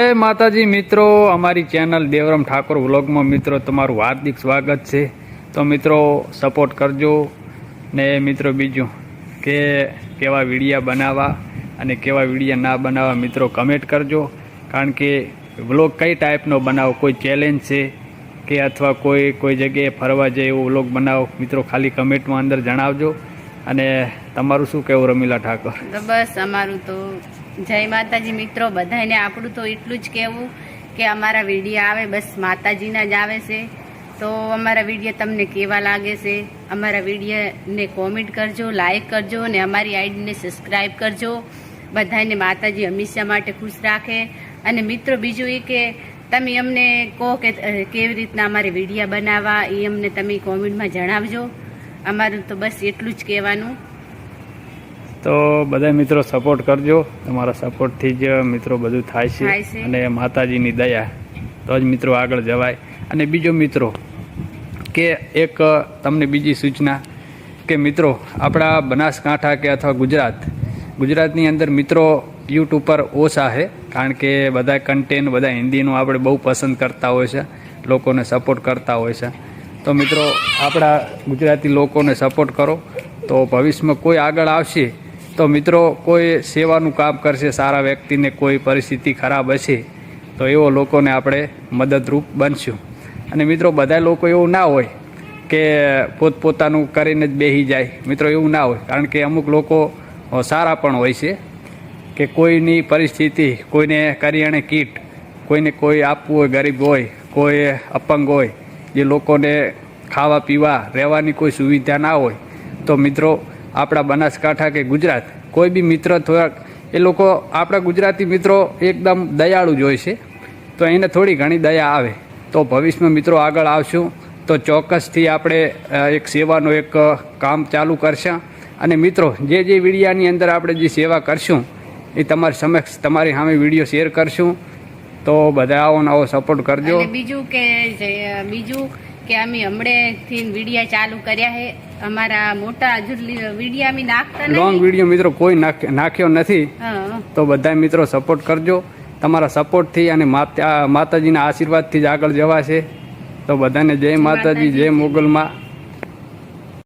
જય માતાજી મિત્રો, અમારી ચેનલ દેવરામ ઠાકોર વ્લોગમાં મિત્રો તમારું હાર્દિક સ્વાગત છે. તો મિત્રો સપોર્ટ કરજો. ને મિત્રો બીજું, કે કેવા વિડીયા બનાવવા અને કેવા વિડીયા ના બનાવવા મિત્રો કમેન્ટ કરજો. કારણ કે વ્લોગ કઈ ટાઈપનો બનાવો, કોઈ ચેલેન્જ છે કે અથવા કોઈ કોઈ જગ્યાએ ફરવા જાય એવો વ્લોગ બનાવો, મિત્રો ખાલી કમેન્ટમાં અંદર જણાવજો. અને તમારું શું કહેવું રમીલા ઠાકોર? બસ અમારું તો જય માતાજી મિત્રો બધાને આપણું તો એટલું જ કહેવું કે અમારા વિડીયા આવે, બસ માતાજીના જ આવે છે. તો અમારા વીડિયો તમને કેવા લાગે છે? અમારા વિડીયોને કોમેન્ટ કરજો લાઇક કરજો અને અમારી આઈડીને સબસ્ક્રાઈબ કરજો. બધાને માતાજી હંમેશા માટે ખુશ રાખે. અને મિત્રો, બીજું એ કે તમે અમને કહો કે કેવી રીતના અમારે વિડીયા બનાવવા, એ અમને તમે કોમેન્ટમાં જણાવજો. અમારું તો બસ એટલું જ કહેવાનું. તો બધા મિત્રો સપોર્ટ કરજો. તમારા સપોર્ટથી જ મિત્રો બધું થાય છે. અને માતાજીની દયા. તો જ મિત્રો આગળ જવાય. અને બીજો મિત્રો કે એક તમને બીજી સૂચના કે મિત્રો આપણા બનાસકાંઠા કે અથવા ગુજરાત ગુજરાતની અંદર મિત્રો યુટ્યુબ પર ઓછા છે. કારણ કે બધા કન્ટેન્ટ બધા હિન્દીનું આપણે બહુ પસંદ કરતા હોય છે. લોકોને સપોર્ટ કરતા હોય છે. તો મિત્રો, આપણા ગુજરાતી લોકોને સપોર્ટ કરો. તો ભવિષ્યમાં કોઈ આગળ આવશે, તો મિત્રો, કોઈ સેવાનું કામ કરશે, સારા વ્યક્તિને કોઈ પરિસ્થિતિ ખરાબ હશે, તો એવો લોકોને આપણે મદદરૂપ બનશું. અને મિત્રો, બધા લોકો એવું ના હોય કે પોતપોતાનું કરીને જ બેસી જાય. મિત્રો, એવું ના હોય. કારણ કે અમુક લોકો સારા પણ હોય છે કે કોઈની પરિસ્થિતિ, કોઈને કરિયાણે કીટ, કોઈને કોઈ આપવું હોય, ગરીબ હોય, કોઈ અપંગ હોય જે લોકોને ખાવા, પીવા, રહેવાની કોઈ સુવિધા ના હોય, તો મિત્રો આપણા બનાસકાંઠા કે ગુજરાત, કોઈ બી મિત્ર થોડાક એ લોકો આપણા ગુજરાતી મિત્રો એકદમ દયાળુ જ હોય છે. તો એને થોડી ઘણી દયા આવે. તો ભવિષ્યમાં મિત્રો આગળ આવશું. તો ચોક્કસથી આપણે એક સેવાનું એક કામ ચાલુ કરશું. અને મિત્રો, જે જે વિડીયાની અંદર આપણે જે સેવા કરશું, એ તમારી સમક્ષ, તમારી સામે વીડિયો શેર કરશું. તો બધા આવો નવો સપોર્ટ કરજો બીજું કે બીજું કે અમે હમણેથી વિડીયા ચાલુ કર્યા છે. અમારા મોટા હજુ વિડિયા અમે નાખતા લોંગ વીડિયો મિત્રો કોઈ નાખ- નાખ્યો નથી. તો બધા મિત્રો સપોર્ટ કરજો. તમારા સપોર્ટથી અને માતા માતાજીના આશીર્વાદથી જ આગળ જવાશે. તો બધાને જય માતાજી જય મોગલમાં.